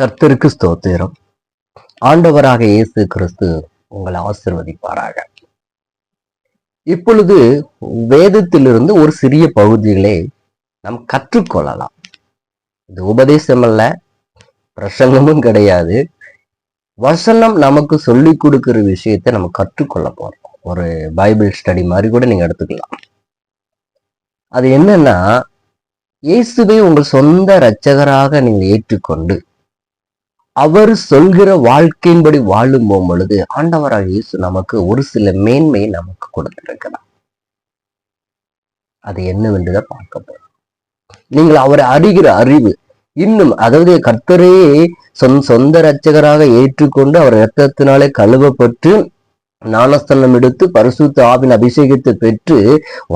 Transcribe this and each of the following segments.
கர்த்தருக்கு ஸ்தோத்திரம். ஆண்டவராக இயேசு கிறிஸ்து உங்களை ஆசிர்வதிப்பாராக. இப்பொழுது வேதத்திலிருந்து ஒரு சிறிய பகுதிகளை நாம் கற்றுக்கொள்ளலாம். இது உபதேசம் அல்ல பிரசங்கமும் கிடையாது. வசனம் நமக்கு சொல்லி கொடுக்கிற விஷயத்தை நம்ம கற்றுக்கொள்ள போறோம். ஒரு பைபிள் ஸ்டடி மாதிரி கூட நீங்க எடுத்துக்கலாம். அது என்னன்னா இயேசுவை உங்கள் சொந்த இரட்சகராக நீங்கள் ஏற்றுக்கொண்டு அவர் சொல்கிற வாழ்க்கையின்படி வாழும் பொழுது ஆண்டவராக இயேசு நமக்கு ஒரு சில மேன்மையை நமக்கு கொடுத்திருக்கிறார். அது என்னவென்றுதான் பார்க்க போறோம். நீங்கள் அவரை அறிகிற அறிவு இன்னும் அதாவது கர்த்தரையே சொந்த சொந்த இரட்சகராக ஏற்றுக்கொண்டு அவர் இரத்தத்தினாலே கழுவப்பட்டு ஞானஸ்தலம் எடுத்து பரிசுத்த ஆவின் அபிஷேகத்தை பெற்று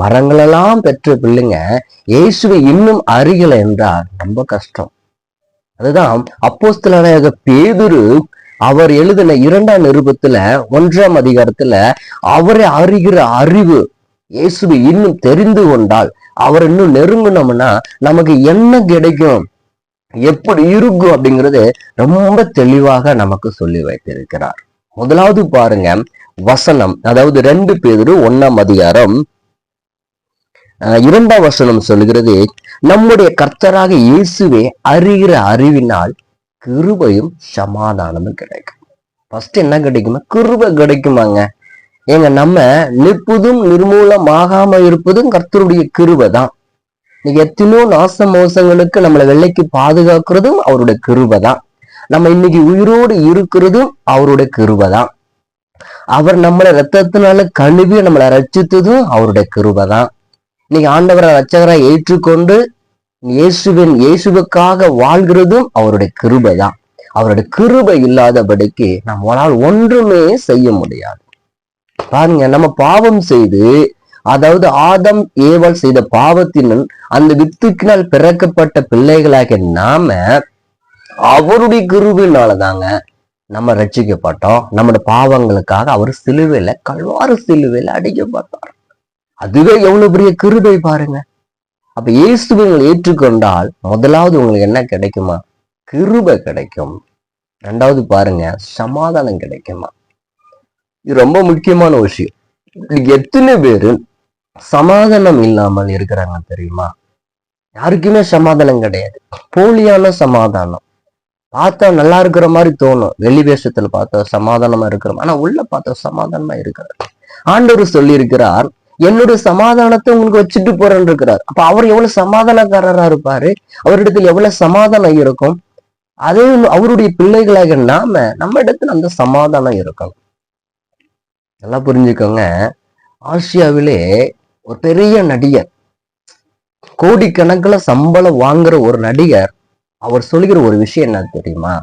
வரங்களெல்லாம் பெற்ற பிள்ளைங்க இயேசுவை இன்னும் அறிகலை என்றால் ரொம்ப கஷ்டம். அதுதான் அப்போஸ்தலனாக பேதுரு அவர் எழுதின இரண்டாம் நிருபத்துல ஒன்றாம் அதிகாரத்துல அவரை அறிகிற அறிவு இயேசுவை இன்னும் தெரிந்து கொண்டால் அவர் இன்னும் நெருங்கினோம்னா நமக்கு என்ன கிடைக்கும்? எப்படி இருக்கும் அப்படிங்கிறது ரொம்ப தெளிவாக நமக்கு சொல்லி வைத்திருக்கிறார். முதலாவது பாருங்க வசனம் அதாவது ரெண்டு பேரு ஒன்னாம் அதிகாரம் இரண்டாம் வசனம் சொல்கிறது நம்முடைய கர்த்தராக இயேசுவே அறிகிற அறிவினால் கிருபையும் சமாதானமும் கிடைக்கும். ஃபர்ஸ்ட் என்ன கிடைக்குமா கிருபை கிடைக்குமாங்க. ஏங்க நம்ம நிற்பதும் நிர்மூலமாகாம இருப்பதும் கர்த்தருடைய கிருபை தான். எத்தனோ எத்தனையோ நாச மோசங்களுக்கு நம்மளை வெள்ளைக்கு பாதுகாக்கிறதும் அவருடைய கிருபை தான். நம்ம இன்னைக்கு உயிரோடு இருக்கிறதும் அவருடைய கிருபை தான். அவர் நம்மளை ரத்தத்தினால கழுவி நம்மளை ரச்சித்ததும் அவருடைய கிருபை தான். இன்னைக்கு ஆண்டவரை ரட்சகரை ஏற்றுக்கொண்டு இயேசுவின் இயேசுவுக்காக வாழ்கிறதும் அவருடைய கிருபை தான் அவருடைய கிருபை இல்லாதபடிக்கு நம்மளால் ஒன்றுமே செய்ய முடியாது. பாருங்க நம்ம பாவம் செய்து அதாவது ஆதம் ஏவல் செய்த பாவத்தின் அந்த வித்துக்கினால் பிறக்கப்பட்ட பிள்ளைகளாக நாம அவருடைய கிருபினாலதாங்க நம்ம ரட்சிக்கப்பட்டோம் நம்முடைய பாவங்களுக்காக அவர் சிலுவையில கல்வாறு சிலுவையில அடிக்கப்பட்டார். அதுவே எவ்வளவு பெரிய கிருபை பாருங்க. அப்ப இயேசுவை நீங்கள் ஏற்றுக்கொண்டால் முதலாவது உங்களுக்கு என்ன கிடைக்குமா? கிருபை கிடைக்கும். ரெண்டாவது பாருங்க சமாதானம் கிடைக்குமா? இது ரொம்ப முக்கியமான விஷயம். எத்தனை பேரு சமாதானம் இல்லாமல் இருக்கிறாங்க தெரியுமா? யாருக்குமே சமாதானம் கிடையாது. போலியான சமாதானம். பார்த்தா நல்லா இருக்கிற மாதிரி தோணும். வெளி வேஷத்துல பார்த்தா சமாதானமா இருக்கிறோம். ஆனா உள்ள பார்த்தா சமாதானமா இருக்கிறார் ஆண்டவர் சொல்லி இருக்கிறார் என்னுடைய சமாதானத்தை உங்களுக்கு வச்சுட்டு போறேன்னு இருக்கிறார். அப்ப அவர் எவ்வளவு சமாதானக்காரரா இருப்பாரு? அவரிடத்தில் எவ்வளவு சமாதானம் இருக்கும்? அதே அவருடைய பிள்ளைகளாக நாம நம்ம இடத்துல அந்த சமாதானம் இருக்கணும் நல்லா புரிஞ்சுக்கோங்க. ஆசியாவிலே ஒரு பெரிய நடிகர் கோடிக்கணக்கில் சம்பளம் வாங்குற ஒரு நடிகர் அவர் சொல்லுகிற ஒரு விஷயம் என்ன தெரியுமா?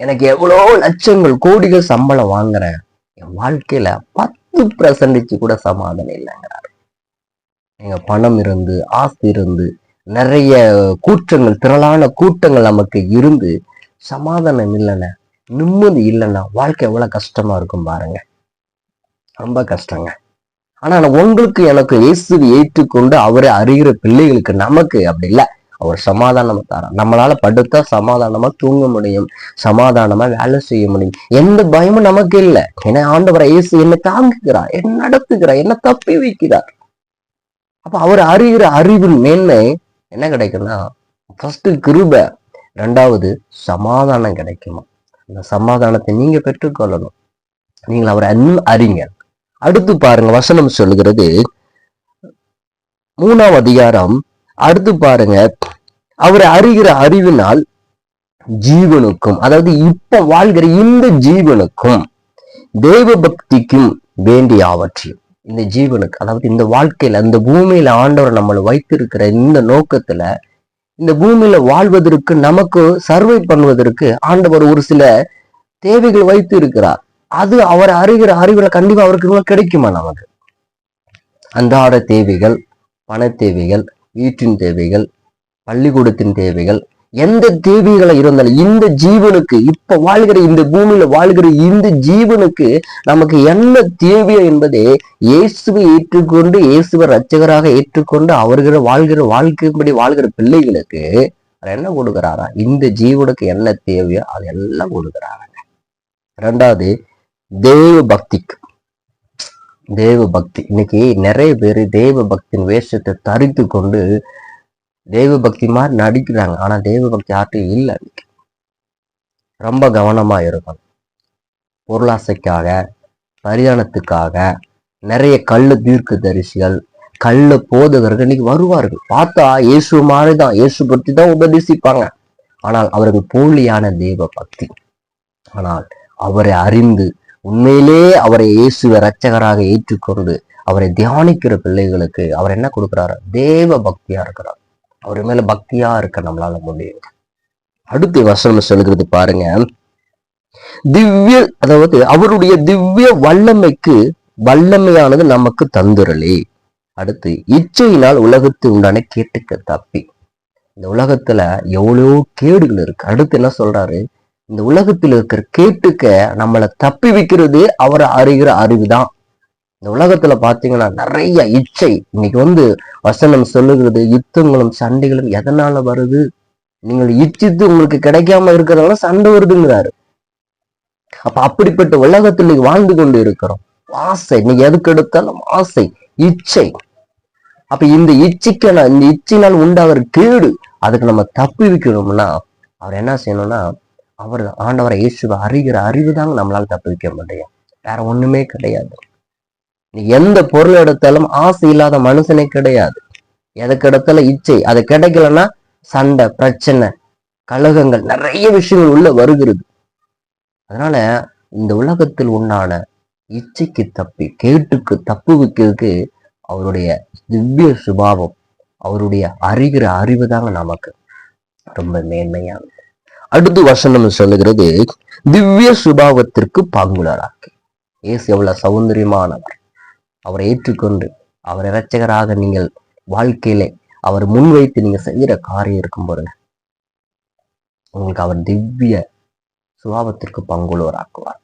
எனக்கு எவ்வளோ லட்சங்கள் கோடிகள் சம்பளம் வாங்குறேன். என் வாழ்க்கையில பத்து பர்சன்டேஜ் கூட சமாதானம் இல்லைங்கிறார். எங்க பணம் இருந்து ஆஸ்தி இருந்து நிறைய கூட்டங்கள் திரளான கூட்டங்கள் நமக்கு இருந்து சமாதானம் இல்லைன்னா நிம்மதி இல்லைன்னா வாழ்க்கை எவ்வளவு கஷ்டமா இருக்கும் பாருங்க. ரொம்ப கஷ்டங்க. ஆனா உங்களுக்கு எனக்கு இயேசு ஏற்றுக்கொண்டு அவரை அறிகிற பிள்ளைகளுக்கு நமக்கு அப்படி இல்லை. அவர் சமாதானமா தாரா. நம்மளால படுத்தா சமாதானமா தூங்க முடியும். சமாதானமா வேலை செய்ய முடியும். எந்த பயமும் நமக்கு இல்லை. ஏன்னா ஆண்டவரை இயேசு என்னை தாங்குகிறார் என்ன நடத்துகிறார் என்ன தப்பி வைக்கிறார். அப்ப அவர் அறிகிற அறிவின் மேன்மை என்ன கிடைக்கும்னா ஃபர்ஸ்ட் கிருப ரெண்டாவது சமாதானம் கிடைக்குமா? அந்த சமாதானத்தை நீங்க பெற்றுக்கொள்ளணும். நீங்கள் அவரை அன் அறிங்க. அடுத்து பாருங்க வசனம் சொல்லுகிறது. மூணாம் அதிகாரம் அடுத்து பாருங்க. அவரை அறிகிற அறிவினால் ஜீவனுக்கும் அதாவது இப்ப வாழ்கிற இந்த ஜீவனுக்கும் தேவ பக்திக்கும் வேண்டிய அவற்றையும் இந்த ஜீவனுக்கு அதாவது இந்த வாழ்க்கையில இந்த பூமியில ஆண்டவர் நம்மளை வைத்திருக்கிற இந்த நோக்கத்துல இந்த பூமியில வாழ்வதற்கு நமக்கு சர்வை பண்ணுவதற்கு ஆண்டவர் ஒரு சில தேவைகள் வைத்து இருக்கிறார் அது அவர் அறிகிற அறிவுல கண்டிப்பா அவருக்கு கிடைக்குமா நமக்கு? அன்றாட தேவைகள் பண தேவைகள் வீட்டின் தேவைகள் பள்ளிக்கூடத்தின் தேவைகள் எந்த தேவைகளை இருந்தாலும் இந்த ஜீவனுக்கு இப்ப வாழ்கிற இந்த பூமியில வாழ்கிற இந்த ஜீவனுக்கு நமக்கு என்ன தேவையோ என்பதே இயேசுவை ஏற்றுக்கொண்டு இயேசுவை ரட்சகராக ஏற்றுக்கொண்டு அவர்கள் வாழ்கிற வாழ்க்கைப்படி வாழ்கிற பிள்ளைகளுக்கு அவர் என்ன கொடுக்குறாரா? இந்த ஜீவனுக்கு என்ன தேவையோ அது எல்லாம் ரெண்டாவது தேவ பக்திக்கு. தேவ பக்தி. இன்னைக்கு நிறைய பேர் தேவ பக்தியின் வேஷத்தை தரித்து கொண்டு தேவ பக்தி மாதிரி நடிக்கிறாங்க. ஆனா தேவ பக்தி யார்ட்டும் இல்லை ரொம்ப கவனமா இருக்கணும். பொருளாசைக்காக பரிதானத்துக்காக நிறைய கல் தீர்க்க தரிசிகள் கள்ள போதகர்கள் இன்னைக்கு வருவார்கள். பார்த்தா இயேசு மாதிரிதான். இயேசு பற்றி தான் உபதேசிப்பாங்க. ஆனால் அவர்கள் போலியான தேவ பக்தி ஆனால் அவரை அறிந்து உண்மையிலே அவரை இயேசுவை ரச்சகராக ஏற்றுக்கொண்டு அவரை தியானிக்கிற பிள்ளைகளுக்கு அவர் என்ன கொடுக்குறாரு? தேவ பக்தியா இருக்கிறார். அவர் மேல பக்தியா இருக்க நம்மளால முடியும். அடுத்து வசனம் சொல்கிறது பாருங்க. திவ்ய அதாவது அவருடைய திவ்ய வல்லமைக்கு வல்லமையானது நமக்கு தந்துரலே அடுத்து இச்சையினால் உலகத்து உண்டான கேட்டுக்க தப்பி. இந்த உலகத்துல எவ்வளவோ கேடுகள் இருக்கு. அடுத்து என்ன சொல்றாரு? இந்த உலகத்தில் இருக்கிற கேட்டுக்க நம்மளை தப்பி வைக்கிறது அவரை அறிகிற அறிவுதான். இந்த உலகத்துல பாத்தீங்கன்னா நிறைய இச்சை. இன்னைக்கு வந்து வசனம் சொல்லுகிறது யுத்தங்களும் சண்டைகளும் எதனால வருது? நீங்கள் இச்சித்து உங்களுக்கு கிடைக்காம இருக்கிறதால சண்டை வருதுங்கிறாரு. அப்ப அப்படிப்பட்ட உலகத்தில் வாழ்ந்து கொண்டு இருக்கிறோம். ஆசை நீங்க எதுக்கு எடுத்தாலும் ஆசை இச்சை. அப்ப இந்த இச்சைக்கு இந்த இச்சையினால் உண்டாகிற கேடு அதுக்கு நம்ம தப்பி வைக்கணும்னா அவர் என்ன செய்யணும்னா அவர் ஆண்டவரை இயேசுவை அறிகிற அறிவு தாங்க நம்மளால தப்பி வைக்க முடியும். வேற ஒண்ணுமே கிடையாது. எந்த பொருள் எடுத்தாலும் ஆசை இல்லாத மனுஷனே கிடையாது. எதுக்கு எடுத்தாலும் இச்சை. அது கிடைக்கலன்னா சண்டை பிரச்சனை கழகங்கள் நிறைய விஷயங்கள் உள்ள வருகிறது. அதனால இந்த உலகத்தில் உண்டான இச்சைக்கு தப்பி கேட்டுக்கு தப்பு வைக்கிறதுக்கு அவருடைய திவ்ய சுபாவம் அவருடைய அறிகிற அறிவு தாங்க நமக்கு ரொம்ப மேன்மையானது. அடுத்து வசனம் சொல்லுகிறது திவ்ய சுபாவத்திற்கு பங்குலராக்கு. இயேசு எவ்வளவு சௌந்தரியமானவர். அவரை ஏற்றுக்கொண்டு அவர் இரட்சகராக நீங்கள் வாழ்க்கையிலே அவர் முன்வைத்து நீங்க செய்கிற காரியம் இருக்கும் பாருங்க உங்களுக்கு அவர் திவ்ய சுபாவத்திற்கு பங்குள்ளவராக்குவார்.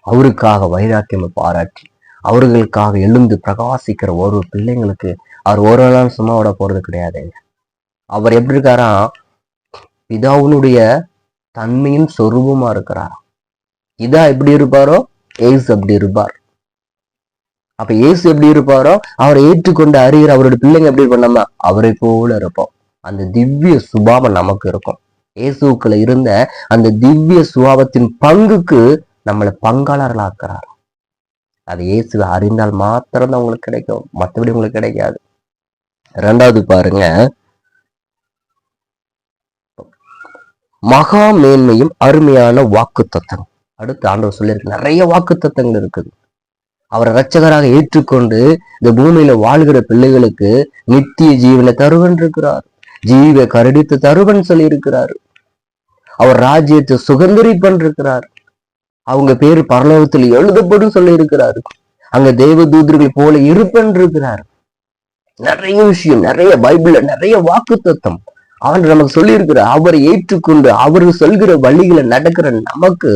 அவருக்காக வைராக்கியமை பாராட்டி அவர்களுக்காக எழுந்து பிரகாசிக்கிற ஒரு பிள்ளைங்களுக்கு அவர் ஒரு நாள் சும்மா விட போறது கிடையாதுங்க. அவர் எப்படி இருக்காரா? பிதாவுனுடைய தன்மையின் சொரூபமா இருக்கிறார்? இதா எப்படி இருப்பாரோ? எய்ஸ் அப்படி இருப்பார். அப்ப இயேசு எப்படி இருப்பாரோ அவரை ஏற்றுக்கொண்டு அறிகிற அவரோட பிள்ளைங்க எப்படி பண்ணாம அவரை போல இருப்போம். அந்த திவ்ய சுபாவம் நமக்கு இருக்கும். இயேசுக்களை இருந்த அந்த திவ்ய சுபாவத்தின் பங்குக்கு நம்மளை பங்காளர்களாக்குறார். அது இயேசுவை அறிந்தால் மாத்திரம் தான் உங்களுக்கு கிடைக்கும். மற்றபடி உங்களுக்கு கிடைக்காது. ரெண்டாவது பாருங்க. மகா மேன்மையும் அருமையான வாக்கு தத்தம் அடுத்து ஆண்டவர் சொல்லியிருக்கு. நிறைய வாக்கு தத்தங்கள் இருக்குது. அவரை ரட்சகராக ஏற்றுக்கொண்டு இந்த பூமியில வாழ்கிற பிள்ளைகளுக்கு நித்திய ஜீவனை தருவன் இருக்கிறார். ஜீவ கருடித்து தருவன் சொல்லி இருக்கிறார் அவர் ராஜ்யத்தை சுகந்தரிப்பன் இருக்கிறார். அவங்க பேரு பரலோகத்தில் எழுதப்படும் சொல்லியிருக்கிறாரு. அங்க தேவ தூதர்கள் போல இருப்பன் இருக்கிறார். நிறைய விஷயம் நிறைய பைபிள்ல நிறைய வாக்கு தத்துவம் அவர் நமக்கு சொல்லியிருக்கிறார் அவரை ஏற்றுக்கொண்டு அவர் சொல்கிற வழிகளை நடக்கிற நமக்கு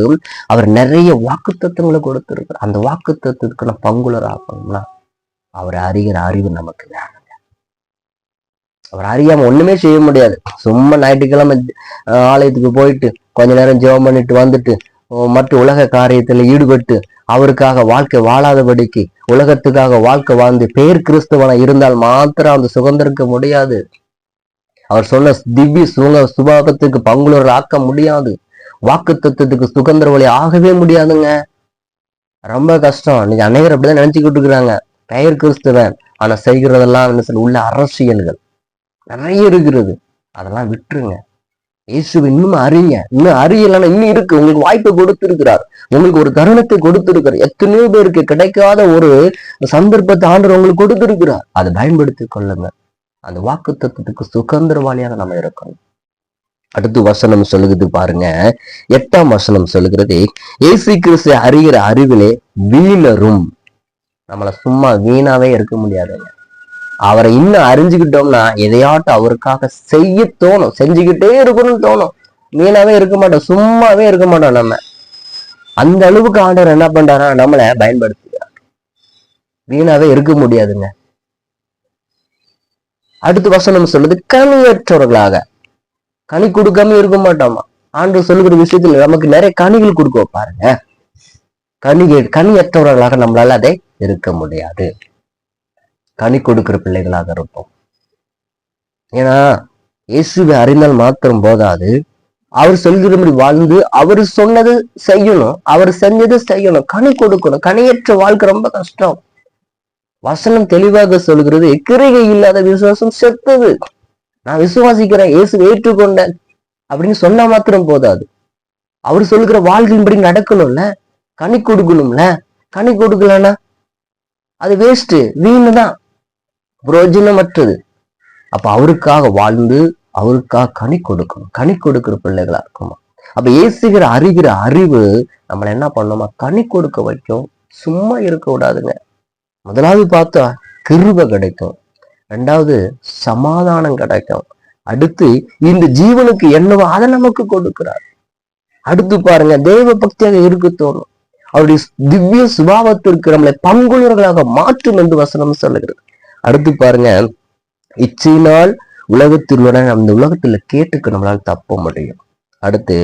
அவர் நிறைய வாக்கு தத்துவங்களை கொடுத்திருக்கிறார். அந்த வாக்கு தத்துவத்துக்கு நம்ம பங்குலர் ஆகணும்னா அவரை அறிகிற அறிவு நமக்கு வேணுங்க அவர் அறியாம ஒண்ணுமே செய்ய முடியாது. சும்மா ஞாயிற்றுக்கிழமை ஆலயத்துக்கு போயிட்டு கொஞ்ச நேரம் ஜெபம் பண்ணிட்டு வந்துட்டு மற்ற உலக காரியத்துல ஈடுபட்டு அவருக்காக வாழ்க்கை வாழாதபடிக்கு உலகத்துக்காக வாழ்க்கை வாழ்ந்து பேர் கிறிஸ்தவனா இருந்தால் மாத்திரம் அந்த சுதந்திரிக்க முடியாது. அவர் சொன்ன திவ்ய சுக சுபாவத்துக்கு பங்குலர் ஆக்க முடியாது. வாக்கு தத்துவத்துக்கு சுதந்திர வழி ஆகவே முடியாதுங்க. ரொம்ப கஷ்டம். இன்னைக்கு அநேகர் அப்படிதான் நினைச்சுக்கிட்டு இருக்கிறாங்க. பெயர் கிறிஸ்துவன். ஆனா செய்கிறதெல்லாம் என்ன சொல்ல உள்ள அரசியல்கள். நிறைய இருக்கிறது. அதெல்லாம் விட்டுருங்க. இயேசுவை இன்னும் அறிங்க இன்னும் அறியலைன்னா இன்னும் இருக்கு. உங்களுக்கு வாய்ப்பு கொடுத்திருக்கிறார். உங்களுக்கு ஒரு தருணத்தை கொடுத்திருக்கிறார். எத்தனையோ பேருக்கு கிடைக்காத ஒரு சந்தர்ப்பத்தை ஆண்டவர் உங்களுக்கு கொடுத்திருக்கிறார். அதை பயன்படுத்திக் கொள்ளுங்க அந்த வாக்கு தத்துவத்துக்கு சுதந்திரவாளியாக நம்ம இருக்கணும். அடுத்து வசனம் சொல்லுகிறது பாருங்க. எட்டாம் வசனம் சொல்லுகிறது. ஏசு கிறிஸ்து அறிகிற அறிவிலே வீணரும். நம்மள சும்மா வீணாவே இருக்க முடியாதுங்க. அவரை இன்னும் அறிஞ்சுக்கிட்டோம்னா எதையாட்டும் அவருக்காக செய்ய தோணும். செஞ்சுக்கிட்டே இருக்கணும்னு தோணும். வீணாவே இருக்க மாட்டோம். சும்மாவே இருக்க மாட்டோம் நம்ம. அந்த அளவுக்கு ஆண்டவர் என்ன பண்றாரா நம்மளை பயன்படுத்துகிறார். வீணாவே இருக்க முடியாதுங்க. அடுத்த வசனம் சொல்லுது கனியற்றவர்களாக. கனி கொடுக்காம இருக்க மாட்டோமா? ஆண்டு சொல்லுகிற விஷயத்துல நமக்கு நிறைய கனிகள் கொடுக்க பாருங்க. கனி கனியற்றவர்களாக நம்மளால அதை இருக்க முடியாது. கனி கொடுக்கிற பிள்ளைகளாக இருப்போம். ஏன்னா இயேசுவை அறிந்தால் மாத்திரம் போதாது. அவர் சொல்கிறபடி வாழ்ந்து அவர் சொன்னது செய்யணும். அவர் செஞ்சது செய்யணும். கனி கொடுக்கணும். கனியற்ற வாழ்க்கை ரொம்ப கஷ்டம். வசனம் தெளிவாக சொல்கிறது கிரிகை இல்லாத விசுவாசம் செத்தது. நான் விசுவாசிக்கிறேன் இயேசு ஏற்றுக்கொண்டேன் அப்படின்னு சொன்னா மாத்திரம் போதாது. அவர் சொல்கிற வாழ்க்கையின்படி நடக்கணும்ல? கனி கொடுக்கணும்ல? கனி கொடுக்கலன்னா அது வேஸ்ட் வீணு தான் புரோஜனமற்றது. அப்ப அவருக்காக வாழ்ந்து அவருக்காக கனி கொடுக்கணும். கனி கொடுக்கிற பிள்ளைகளா இருக்குமா அப்ப ஏசுகிற அறிகிற அறிவு நம்மளை என்ன பண்ணோமா கனி கொடுக்க வைக்கும். சும்மா இருக்க விடாதுங்க. முதலாவது பார்த்தா கிருப கிடைக்கும். ரெண்டாவது சமாதானம் கிடைக்கும். அடுத்து இந்த ஜீவனுக்கு என்னவோ அதை நமக்கு கொடுக்கிறார். அடுத்து பாருங்க தெய்வ பக்தியாக இருக்க தோணும். அவருடைய திவ்ய சுபாவத்திற்கு நம்மளை பங்குள்ளவர்களாக மாற்றும் என்று வசனம் சொல்லுகிறது. அடுத்து பாருங்க இச்சையினால் உலகத்திலுடன் அந்த உலகத்துல கேட்டுக்கு நம்மளால் தப்ப முடியும். அடுத்து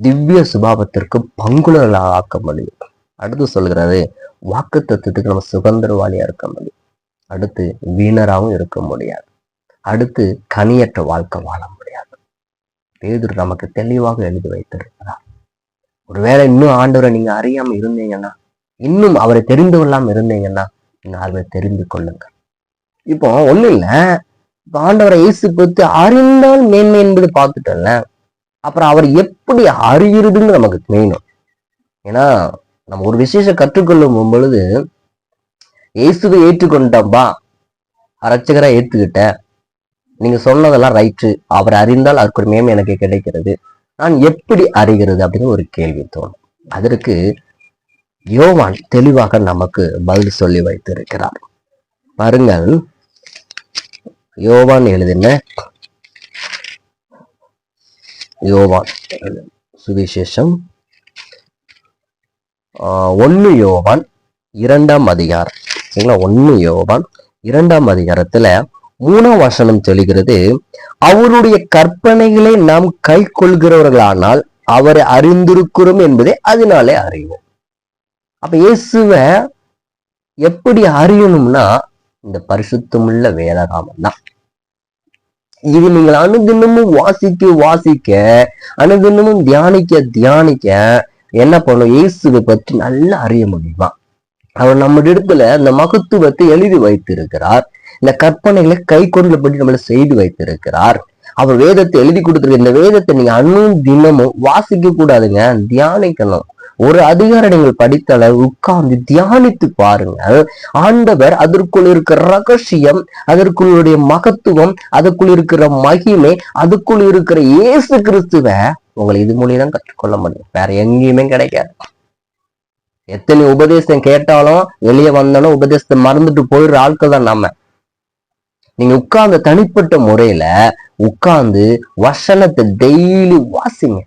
திவ்ய சுபாவத்திற்கு பங்குலர்களாக ஆக்க முடியும். அடுத்து சொல்கிறாரு வாக்கு தத்துவத்துக்கு நம்ம சுதந்திரவாளியாக இருக்க முடியும். அடுத்து வீணராகவும் இருக்க முடியாது. அடுத்து கனியற்ற வாழ்க்கை வாழ முடியாது. பேதுரு நமக்கு தெளிவாக எழுதி வைத்திருக்கிறார். ஒருவேளை இன்னும் ஆண்டவரை நீங்க அறியாம இருந்தீங்கன்னா இன்னும் அவரை தெரிந்து கொள்ளாம இருந்தீங்கன்னா நீங்க அவரை தெரிந்து கொள்ளுங்க இப்போ ஒண்ணு இல்ல. இப்போ ஆண்டவரை இயேசு பத்தி அறிந்தால் மேன்மை என்பது பார்த்துட்டோம்ல. அப்புறம் அவர் எப்படி அறிகிறதுன்னு நமக்கு மெயினும் ஏன்னா நம்ம ஒரு விசேஷம் கற்றுக்கொள்ளும் பொழுது இயேசுவை ஏற்றுக்கொண்டோம்பா அரட்சகரா ஏற்றுக்கிட்டேன் நீங்க சொன்னதெல்லாம் ரைட்டு அவர் அறிந்தால் அவருக்கு ஒரு எனக்கு கிடைக்கிறது. நான் எப்படி அறிகிறது அப்படின்னு ஒரு கேள்வி தோணும். அதற்கு யோவான் தெளிவாக நமக்கு பதில் சொல்லி வைத்திருக்கிறார். பாருங்கள். யோவான் எழுதின யோவான் சுவிசேஷம் ஆஹ் யோவான் இரண்டாம் அதிகாரம். சரிங்களா? ஒன்று யோவான் இரண்டாம் அதிகாரத்துல மூணாம் வசனம் சொல்கிறது அவருடைய கற்பனைகளை நாம் கை கொள்கிறவர்களானால் அவரை அறிந்திருக்கிறோம் என்பதை அதனாலே அறிவோம். அப்ப இயேசுவை எப்படி அறியணும்னா இந்த பரிசுத்தமுள்ள வேதகாமம் தான். இது நீங்கள் அனுதினமும் வாசிக்க வாசிக்க அனுதினமும் தியானிக்க தியானிக்க என்ன பண்ணும்? இயேசுவை பற்றி நல்லா அறிய முடியுமா அவர் நம்ம இடத்துல அந்த மகத்துவத்தை எழுதி வைத்திருக்கிறார். இந்த கற்பனைகளை கை கொண்டபடி நம்மளை செய்து வைத்திருக்கிறார். அவர் வேதத்தை எழுதி கொடுத்துருக்க இந்த வேதத்தை நீங்க அன்னும் தினமும் வாசிக்க கூடாதுங்க தியானிக்கணும். ஒரு அதிகாரம் நீங்கள் படித்தால உட்கார்ந்து தியானித்து பாருங்கள். ஆண்டவர் அதற்குள் இருக்கிற ரகசியம் அதற்குள்ளுடைய மகத்துவம் அதற்குள் இருக்கிற மகிமை அதுக்குள் இருக்கிற இயேசு கிறிஸ்துவ உங்களை இது மூலியம் தான் கற்றுக்கொள்ள முடியும். வேற எங்கேயுமே கிடைக்காது. எத்தனை உபதேசம் கேட்டாலும் வெளியே வந்தாலும் உபதேசத்தை மறந்துட்டு போயிடுற ஆட்கள் தான் நாம நீங்க உட்கார்ந்து தனிப்பட்ட முறையில உட்கார்ந்து வசனத்தை டெய்லி வாசிங்க.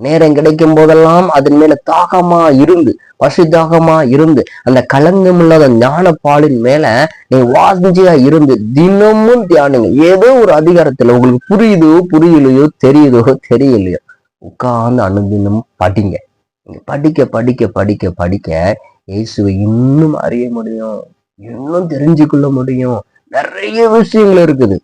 நேரம் கிடைக்கும் போதெல்லாம் அதன் மேல தாகமா இருந்து பசு தாகமா இருந்து அந்த களங்கம் இல்லாத ஞான பாலின் மேல நீ வாசிஞ்சியா இருந்து தினமும் தியானிங்க. ஏதோ ஒரு அதிகாரத்துல உங்களுக்கு புரியுதோ புரியலையோ தெரியுதோ தெரியலையோ உட்கார்ந்து அனுதினம் படிங்க. நீங்கள் படிக்க படிக்க படிக்க படிக்க இயேசுவை இன்னும் அறிய முடியும். இன்னும் தெரிஞ்சுக்கொள்ள முடியும். நிறைய விஷயங்கள் இருக்குது.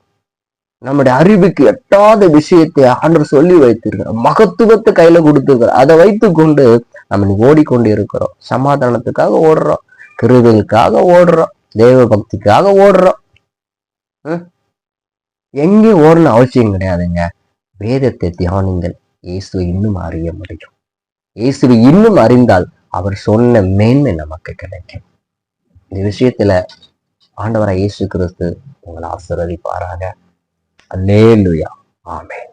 நம்முடைய அறிவுக்கு எட்டாத விஷயத்தை ஆண்டர் சொல்லி வைத்திருக்கிறார். மகத்துவத்தை கையில கொடுத்திருக்கிறார். அதை வைத்து கொண்டு நம்ம ஓடிக்கொண்டு இருக்கிறோம். சமாதானத்துக்காக ஓடுறோம். கிருதலுக்காக ஓடுறோம். தெய்வ பக்திக்காக ஓடுறோம். ஹம்? எங்கேயும் ஓடணும் அவசியம் கிடையாதுங்க. வேதத்தை தியானிங்கள். இயேசுவை இன்னும் அறிய முடியும். இயேசுவை இன்னும் அறிந்தால் அவர் சொன்ன மேன்மை நமக்கு கிடைக்கும். இந்த விஷயத்துல ஆண்டவராய் இயேசு கிறிஸ்து உங்களை ஆசீர்வதிப்பாராக. அல்லேலுயா. ஆமென்.